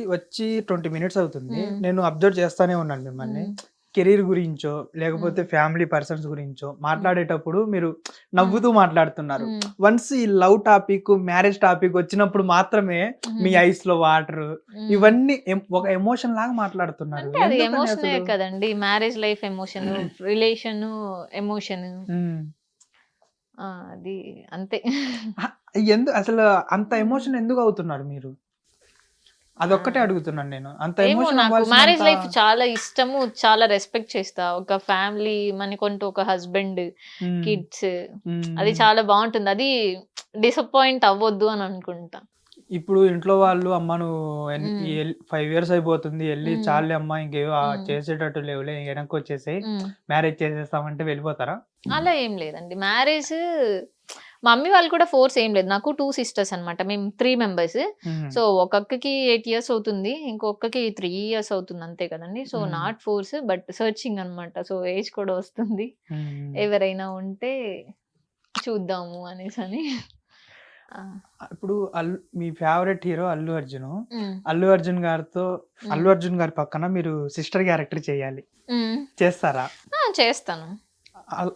వచ్చి- వచ్చి twenty minutes అవుతుంది. నేను అబ్జర్వ్ చేస్తానే ఉన్నాను మిమ్మల్ని. కెరీర్ గురించో లేకపోతే ఫ్యామిలీ పర్సన్స్ గురించో మాట్లాడేటప్పుడు మీరు నవ్వుతూ మాట్లాడుతున్నారు. వన్స్ ఈ లవ్ టాపిక్ మ్యారేజ్ టాపిక్ వచ్చినప్పుడు మాత్రమే మీ ఐస్లో వాటర్. ఇవన్నీ ఒక ఎమోషన్ లాగా మాట్లాడుతున్నారు. ఎమోషనే? కదండి. Marriage life emotion relation emotion. అది అంతే. ఎందు అసలు అంత ఎమోషన్ ఎందుకు అవుతున్నారు మీరు? అదొక్కటే అడుగుతున్నాను నేను. అంత మ్యారేజ్ లైఫ్ చాలా ఇష్టము చాలా రెస్పెక్ట్ చేస్తా. ఒక ఫ్యామిలీ మనకంటూ ఒక హస్బెండ్ కిడ్స్ అది చాలా బాగుంటుంది. అది డిసప్పాయింట్ అవ్వద్దు అని అనుకుంటా. ఇప్పుడు ఇంట్లో వాళ్ళు అమ్మ నువ్వు. ఫైవ్ ఇయర్స్ అయిపోతుంది. వెళ్ళి. చాలే అమ్మ ఇంకేవో. చేసేటట్టు లేవులే వెనక్కి వచ్చేసి. మ్యారేజ్ చేసేస్తామంటే వెళ్ళిపోతారా? అలా ఏం లేదండి. మ్యారేజ్ మమ్మీ వాళ్ళు కూడా ఫోర్స్ ఏం లేదు. నాకు టూ సిస్టర్స్ అన్నమాట. మేము త్రీ మెంబర్స్. సో ఒక్కొక్కకి ఎయిట్ ఇయర్స్ అవుతుంది. ఇంకొకకి త్రీ ఇయర్స్ అవుతుంది అంతే కదండి. So. Not force but searching అన్నమాట. సో ఏజ్ కూడా వస్తుంది. ఎవరైనా ఉంటే చూద్దాము అనేసి అని. ఇప్పుడు అల్లు మీ ఫేవరెట్ హీరో అల్లు అర్జున్. అల్లు అర్జున్ గారితో అల్లు అర్జున్ గారి పక్కన మీరు సిస్టర్ క్యారెక్టర్ చేయాలి. చేస్తారా? చేస్తాను.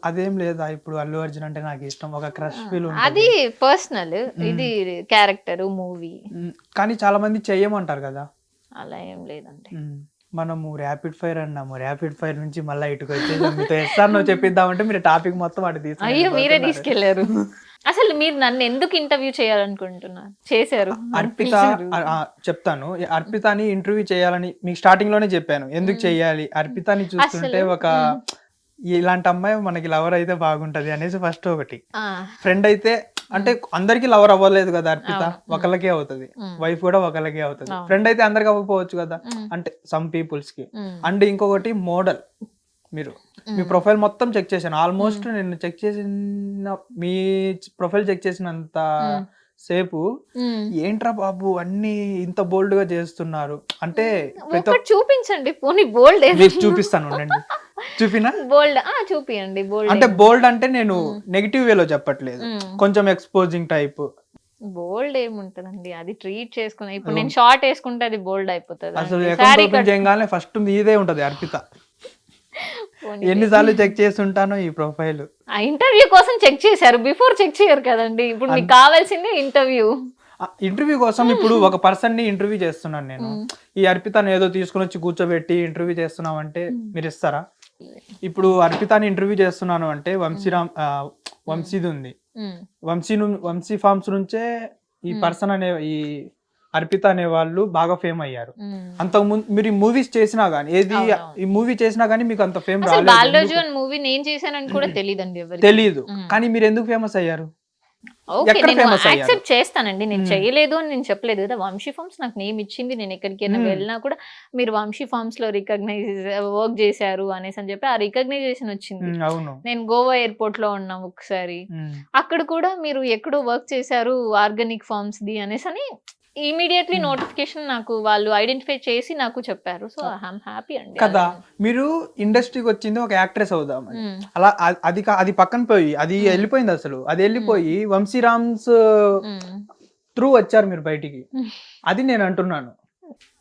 అదేం లేదా? ఇప్పుడు అల్లు అర్జున్ అంటే నాకు ఇష్టం. ఒక క్రష్ ఫీల్ అది పర్సనల్. ఇది క్యారెక్టర్ మూవీ. కానీ చాలా మంది చెయ్యమంటారు కదా? అలా ఏం లేదండి. మనము ర్యాపిడ్ ఫైర్ అన్నాము. ర్యాపిడ్ ఫైర్ నుంచి మళ్ళీ ఇటుకు వచ్చేసి మీతో ఎస్ఆర్ నువ్వు చెప్పిద్దామంటే మీరు టాపిక్ మొత్తం అటు తీసుకుని అయ్యో మీరే. తీసుకెళ్ళారు. అసలు మీరు నన్ను ఎందుకు ఇంటర్వ్యూ చేయాలనుకుంటున్నారు? చేశారు. అర్పిత చెప్తాను. అర్పితని ఇంటర్వ్యూ చేయాలని మీకు స్టార్టింగ్లోనే చెప్పాను. ఎందుకు చేయాలి? అర్పితని చూస్తుంటే ఒక ఇలాంటి అమ్మాయి మనకి లవర్ అయితే బాగుంటది అనేసి ఫస్ట్ ఒకటి. ఫ్రెండ్ అయితే అంటే అందరికి లవర్ అవ్వలేదు కదా అర్పిత. ఒకళ్ళకే అవుతుంది. వైఫ్ కూడా ఒకళ్ళకే అవుతుంది. ఫ్రెండ్ అయితే అందరికి అవ్వకపోవచ్చు కదా? అంటే సమ్ పీపుల్స్కి. అండ్ ఇంకొకటి మోడల్ మీరు మీ. ప్రొఫైల్ మొత్తం చెక్ చేశాను. ఆల్మోస్ట్ నేను చెక్ చేసిన మీ ప్రొఫైల్ చెక్ చేసినంత. సేపు. ఏంట్రా బాబు అన్ని ఇంత బోల్డ్గా చేస్తున్నారు? అంటే చూపించండి పోనీ బోల్డ్ మీకు చూపిస్తాను ఉండండి. చూపినా? బోల్డ్ ఆ చూపియండి బోల్డ్ అంటే బోల్డ్ అంటే నేను నెగిటివ్ వేలో చెప్పట్లేదు. కొంచెం ఎక్స్పోజింగ్ టైప్ బోల్డ్ ఏముంటదండి? అది ట్రీట్ చేసుకుని ఇప్పుడు నేను షార్ట్ వేసుకుంటే అది బోల్డ్ అయిపోతుంది. అసలు చేయగానే ఫస్ట్ మీదే ఉంటది అర్పిత. ఎన్నిసార్లు చెక్ చేసి ఉంటానో ఈ ప్రొఫైల్. ఇంటర్వ్యూ కోసం చెక్ చేశారు. బిఫోర్ చెక్ చేయరు కదండి. ఇప్పుడు మీకు కావాల్సింది ఇంటర్వ్యూ. ఇంటర్వ్యూ కోసం ఇప్పుడు ఒక పర్సన్ని ఇంటర్వ్యూ చేస్తున్నాను నేను. ఈ అర్పితను ఏదో తీసుకుని వచ్చి కూర్చోబెట్టి ఇంటర్వ్యూ చేస్తున్నాం అంటే మీరు ఇస్తారా? ఇప్పుడు అర్పితాని ఇంటర్వ్యూ చేస్తున్నాను అంటే వంశీరామ్ వంశీది ఉంది. వంశీ వంశీ ఫార్మ్స్ నుంచే ఈ పర్సన్ అనే ఈ అర్పిత అనే వాళ్ళు బాగా ఫేమ్ అయ్యారు. అంతకు ముందు మీరు మూవీస్ చేసినా గానీ ఏది. ఈ మూవీ చేసినా గానీ మీకు అంత ఫేమ్ రాలేదు. మూవీ నేను చేశానని కూడా తెలియదండి మ్మ్. కానీ మీరు ఎందుకు ఫేమస్ అయ్యారు? ఓకే నేను? యాక్సెప్ట్ చేస్తానండి. నేను. చేయలేదు అని నేను చెప్పలేదు కదా. వంశీ ఫార్మ్స్ నాకు నేమ్ ఇచ్చింది. నేను ఎక్కడికైనా. వెళ్ళినా కూడా మీరు వంశీ ఫార్మ్స్లో రికగ్నైజ్ వర్క్ చేశారు అనేసి అని చెప్పి ఆ రికగ్నైజేషన్ వచ్చింది. నేను గోవా ఎయిర్పోర్ట్లో ఉన్నాం ఒకసారి. అక్కడ కూడా మీరు ఎక్కడో వర్క్ చేశారు ఆర్గానిక్ ఫార్మ్స్ ది అనేసి అని ఇమీడియట్లీ Hmm. నోటిఫికేషన్ నాకు వాళ్ళు ఐడెంటిఫై చేసి నాకు చెప్పారు సో ఐఎమ్ హ్యాపీ అండి కదా మీరు ఇండస్ట్రీకి వచ్చింది ఒక యాక్ట్రెస్ అవుదామని మ్మ్. అలా అది అది పక్కన పోయి అది వెళ్ళిపోయింది అసలు అది వెళ్ళిపోయి వంశీరామ్స్ మ్మ్. త్రూ వచ్చారు మీరు బయటికి. అది నేను అంటున్నాను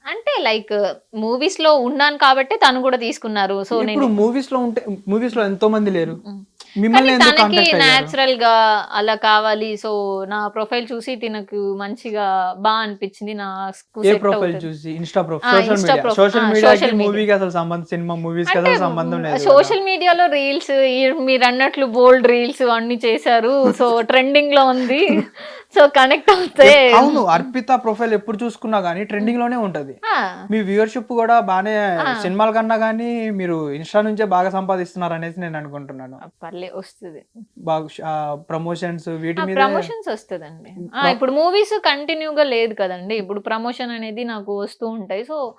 అంటే లైక్ మూవీస్లో ఉన్నాను కాబట్టి తను కూడా తీసుకున్నారు సో నేను ఇప్పుడు మూవీస్లో ఉంటే మూవీస్లో ఎంతో మంది లేరు. మిమ్మల్ని తనకి న్యాచురల్గా అలా కావాలి. సో నా ప్రొఫైల్ చూసి తినకు మంచిగా బాగా అనిపించింది. నా ఏ ప్రొఫైల్ చూసి? Insta profile social media social. మూవీకి అసలు సంబంధం సినిమా మూవీస్కి అసలు సంబంధం లేదు. సోషల్ మీడియాలో రీల్స్ మీరు అన్నట్లు బోల్డ్ రీల్స్ అన్ని చేశారు. సో ట్రెండింగ్లో ఉంది. సో కనెక్ట్ అవుతే అవును అర్పిత ప్రొఫైల్ ఎప్పుడు చూసుకున్నా గానీ ట్రెండింగ్లోనే ఉంటది. మీ వ్యూవర్షిప్ కూడా బానే సినిమాల కన్నా గానీ మీరు ఇన్స్టా నుంచే బాగా సంపాదిస్తున్నారు అనేసి నేను అనుకుంటున్నాను. పర్లే వస్తుంది. బాగా ప్రమోషన్స్ వీటి మీద ప్రమోషన్స్ వస్తుందండి. ఇప్పుడు మూవీస్ కంటిన్యూగా లేదు కదండి. ఇప్పుడు ప్రమోషన్ అనేది నాకు వస్తూ ఉంటాయి. సో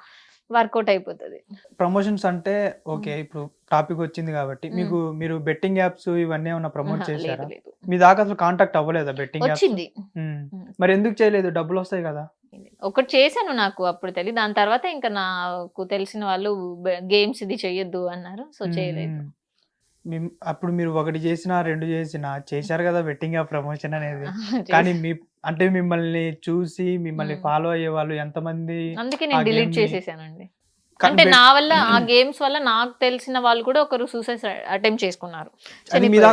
వర్కౌట్ అయిపోతుంది. ప్రమోషన్స్ అంటే ఓకే ఇప్పుడు టాపిక్ వచ్చింది కాబట్టి మీకు మీరు బెట్టింగ్ యాప్స్ ఇవన్నీ ఏమన్నా ప్రమోట్ చేశారా? మీ దాకా అసలు కాంటాక్ట్ అవ్వలేదా బెట్టింగ్ యాప్స్? వచ్చింది. మరి ఎందుకు చేయలేదు? డబ్బులు వస్తాయి కదా. ఒకటి చేశాను నాకు అప్పుడు తెలియదు దాని తర్వాత ఇంకా నాకు తెలిసిన వాళ్ళు గేమ్స్ ఇది చెయ్యొద్దు అన్నారు సో చేయలేదు. అప్పుడు మీరు ఒకటి చేసినా రెండు చేసినా చేశారు కదా బెట్టింగ్ యాప్ ప్రమోషన్ అనేది. కానీ మీ అంటే మిమ్మల్ని చూసి మిమ్మల్ని మ్మ్. ఫాలో అయ్యే వాళ్ళు ఎంతమంది అందుకే ఆ నేను డిలీట్ చేసేసానండి. అంటే నా వల్ల ఆ గేమ్స్ వల్ల నాకు తెలిసిన వాళ్ళు కూడా ఒకరు సూసైడ్ అటెంప్ట్ చేసుకున్నారు.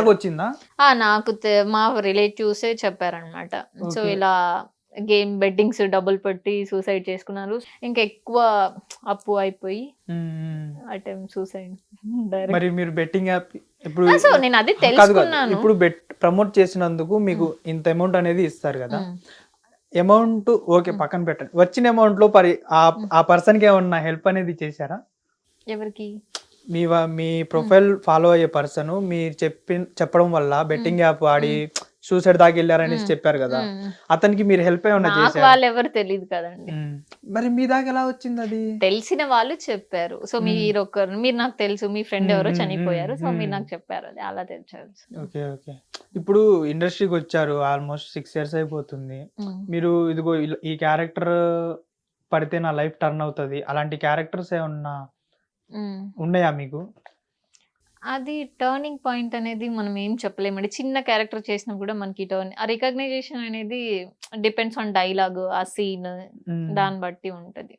వచ్చిందా? ఆ నాకు మా రిలేటివ్సే చెప్పారనమాట సో. ఇలా గేమ్ బెట్టింగ్స్ డబ్బులు పెట్టి సూసైడ్ చేసుకున్నారు. ఇంకా ఎక్కువ అప్పు అయిపోయి సూసైడ్. మరి మీరు బెట్టింగ్ యాప్ ఇప్పుడు సో నేను అది తెలుసుకున్నాను. ఇప్పుడు బెట్ ప్రమోట్ చేసినందుకు మీకు ఇంత అమౌంట్ అనేది ఇస్తారు కదా. Amount okay. పక్కన పెట్టండి. వచ్చిన అమౌంట్లో పరి ఆ పర్సన్కి ఏమన్నా హెల్ప్ అనేది చేశారా? ఎవరికి? మీ మీ ప్రొఫైల్ ఫాలో అయ్యే పర్సన్ మీరు చెప్పి చెప్పడం వల్ల బెట్టింగ్ యాప్ ఆడి సూసైడ్ దాకా వెళ్ళారనేసి. చెప్పారు కదా. అతనికి మీరు హెల్ప్ ఏమన్నా నాకు చేశారు? వాళ్ళు ఎవరు తెలియదు కదండి మరి మీ దాకా ఎలా వచ్చింది అది? తెలిసిన వాళ్ళు చెప్పారు. సో. మీరు ఒకరు మీరు నాకు తెలుసు మీ ఫ్రెండ్ ఎవరో మ్మ్, మ్మ్, చనిపోయారు సో మీరు. నాకు చెప్పారు అది. అలా తెలిసారు. Okay okay. ఇప్పుడు ఇండస్ట్రీకి వచ్చారు. ఆల్మోస్ట్ సిక్స్ ఇయర్స్ అయిపోతుంది. మీరు ఇదిగో ఇల్- ఈ క్యారెక్టర్ పడితే నా లైఫ్ టర్న్ అవుతుంది. అలాంటి క్యారెక్టర్స్ ఏమన్నా ఉన్నాయా మీకు? అది టర్నింగ్ పాయింట్ అనేది మనం ఏం చెప్పలేమండి. చిన్న క్యారెక్టర్ చేసినా కూడా మనకి టర్న్ ఆ రికగ్నైజేషన్ అనేది డిపెండ్స్ ఆన్ డైలాగ్ ఆ సీన్ దాన్ని బట్టి ఉంటది.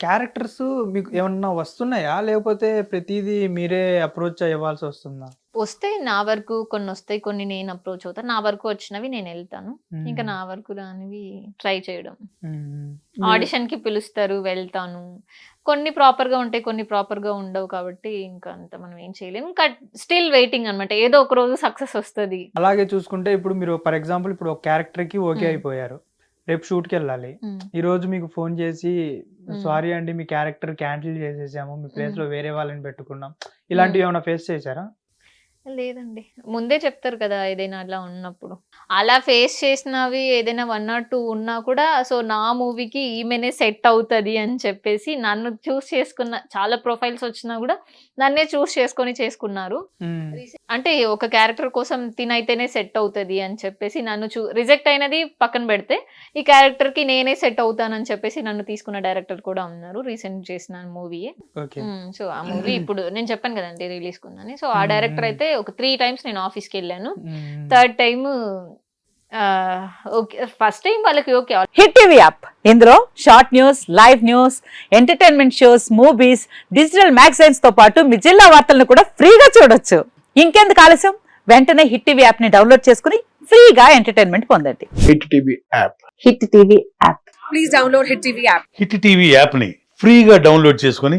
క్యారెక్టర్స్ మీకు ఏమన్నా వస్తున్నాయా? లేకపోతే ప్రతిదీ మీరే అప్రోచ్ అవ్వాల్సి వస్తుందా? వస్తాయి నా వరకు కొన్ని వస్తాయి కొన్ని నేను అప్రోచ్ అవుతాను నా వరకు వచ్చినవి నేను వెళ్తాను. ఇంకా. నా వరకు రానివి ట్రై చేయడం. ఆడిషన్కి పిలుస్తారు వెళ్తాను. కొన్ని ప్రాపర్గా ఉంటాయి కొన్ని ప్రాపర్గా ఉండవు కాబట్టి ఇంకా అంత మనం ఏం చేయలేము ఇంకా స్టిల్ వెయిటింగ్ అన్నమాట. ఏదో ఒక రోజు సక్సెస్ వస్తుంది. అలాగే చూసుకుంటే ఇప్పుడు మీరు ఫర్ ఎగ్జాంపుల్ ఇప్పుడు ఒక క్యారెక్టర్కి ఓకే. అయిపోయారు. రేపు షూట్కి వెళ్ళాలి. ఈ రోజు మీకు ఫోన్ చేసి. సారీ అండి మీ క్యారెక్టర్ క్యాన్సిల్ చేసేసాము. మీ ప్లేస్ మ్మ్. లో వేరే వాళ్ళని పెట్టుకున్నాం. ఇలాంటివి ఏమైనా ఫేస్ చేశారా? లేదండి. ముందే చెప్తారు కదా ఏదైనా అలా ఉన్నప్పుడు. అలా ఫేస్ చేసినవి ఏదైనా వన్ ఆర్ టూ ఉన్నా కూడా సో నా మూవీకి ఈమెనే సెట్ అవుతుంది అని చెప్పేసి నన్ను చూస్ చేసుకున్న చాలా ప్రొఫైల్స్ వచ్చినా కూడా నన్నే చూస్ చేసుకొని చేసుకున్నారు. అంటే ఒక క్యారెక్టర్ కోసం తినైతేనే సెట్ అవుతుంది అని చెప్పేసి నన్ను చూ రిజెక్ట్ అయినది పక్కన పెడితే ఈ క్యారెక్టర్కి నేనే సెట్ అవుతానని చెప్పేసి నన్ను తీసుకున్న డైరెక్టర్ కూడా ఉన్నారు రీసెంట్ చేసిన మూవీ ఓకే. సో ఆ మూవీ ఇప్పుడు నేను చెప్పాను కదండి రిలీజ్ కుందని సో ఆ. డైరెక్టర్ అయితే ఒక త్రీ టైమ్స్ నేను ఆఫీస్కి వెళ్ళాను. Third time okay first time వాళ్ళకి ఓకే హిట్ టీవీ యాప్ ఇందులో short news live news entertainment shows movies digital మ్యాగజైన్స్తో పాటు మీ జిల్లా వార్తలను కూడా ఫ్రీగా చూడొచ్చు. ఇంకెందుకు ఆలస్యం? వెంటనే హిట్ టీవీ యాప్ని డౌన్లోడ్ చేసుకుని ఫ్రీగా ఎంటర్టైన్మెంట్ పొందండి. Hit TV app hit TV app hit TV యాప్ని ఫ్రీగా డౌన్లోడ్ చేసుకొని